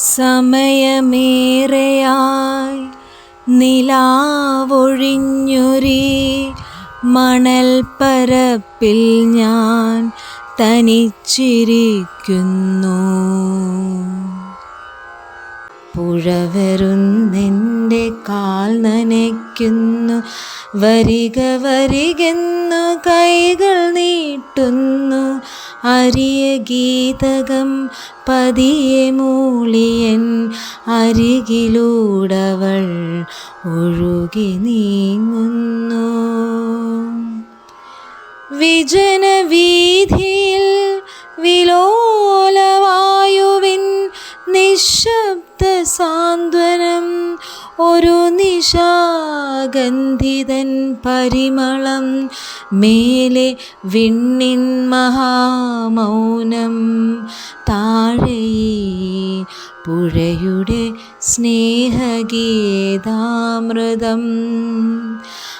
സമയമേറെയായി നിലാവൊഴിഞ്ഞൊരി മണൽപ്പരപ്പിൽ ഞാൻ തനിച്ചിരിക്കുന്നു. പുഴ വരുന്നെന്റെ കാൽ നനയ്ക്കുന്നു വരിക വരികെന്നു കൈകൾ നീട്ടുന്നു അരിയ ഗീതകം പതിയെ മൂളിയൻ അരികിലൂടവൾ ഒഴുകി നീങ്ങുന്നു. വിജനവീതിയിൽ വിലോലവായുവിൻ നിശബ്ദ സാന്ത്വനം ഒരു നിശാഗന്ധിതൻ പരിമളം മേലെ വിണ്ണിൻ മഹാമൗനം താഴെ പുഴയുടെ സ്നേഹഗീതാമൃതം.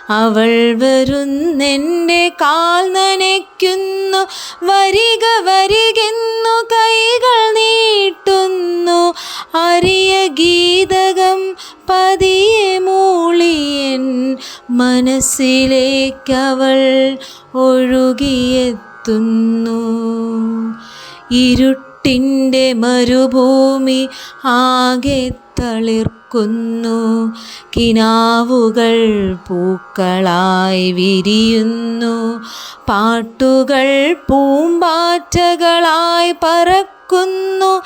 അവൾ വരുന്നെന്റെ കാൽ നനയ്ക്കുന്നു വരിക വരികെന്നു കൈകൾ നീട്ടുന്നു ഗീതകം പതിയെ മൂളിയൻ മനസ്സിലേക്കവൾ ഒഴുകിയെത്തുന്നു. ഇരുട്ടിന്റെ മരുഭൂമി ആകെ തളിർക്കുന്നു. കിനാവുകൾ പൂക്കളായി വിരിയുന്നു. പാട്ടുകൾ പൂമ്പാറ്റകളായി പറക്കുന്നു.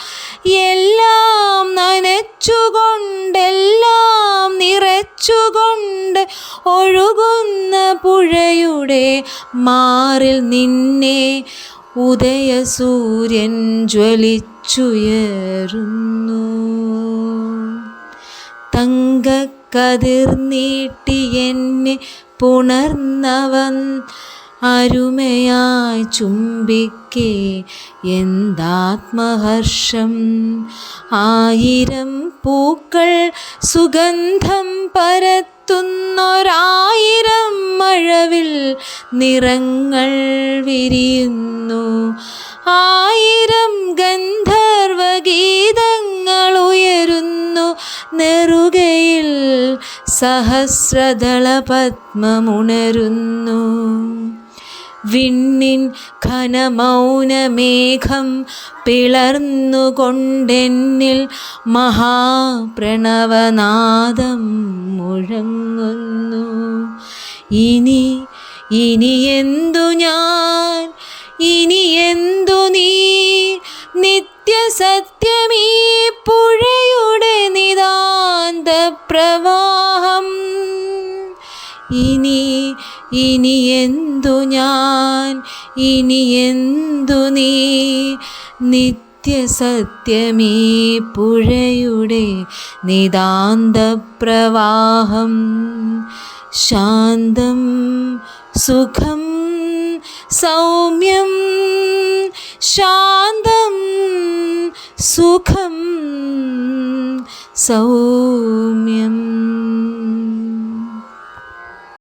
എല്ലാം നനച്ചുകൊണ്ടെല്ലാം നിറച്ചുകൊണ്ട് ഒഴുകുന്ന പുഴയുടെ മാറിൽ നിന്നെ ഉദയസൂര്യൻ ജ്വലിച്ചുയരുന്നു. തങ്കക്കതിർ നീട്ടി എന്നെ പുണർന്നവൻ അരുമയായി ചുംബിക്കേ എന്താത്മഹർഷം? ആയിരം പൂക്കൾ സുഗന്ധം പരത്തുന്നൊരായിരം മഴവിൽ നിറങ്ങൾ വിരിയുന്നു. ആയിരം ഗന്ധർവഗീതങ്ങൾ ഉയരുന്നു. നെറുകയിൽ സഹസ്രദള പത്മമുണരുന്നു വിണ്ണിൻ ഘനമൗനമേഘം പിളർന്നുകൊണ്ടെന്നിൽ മഹാപ്രണവനാദം മുഴങ്ങുന്നു. ഇനി ഇനി എന്തു ഞാൻ ഇനി എന്തു നീ നിത്യസത്യമീ പുഴയുടെ ഇനി എന്തു ഞാൻ? ഇനി എന്തു നീ? നിത്യസത്യമീ പുഴയുടെ നിതാന്ത പ്രവാഹം ശാന്തം സുഖം സൗമ്യം ശാന്തം സുഖം സൗമ്യം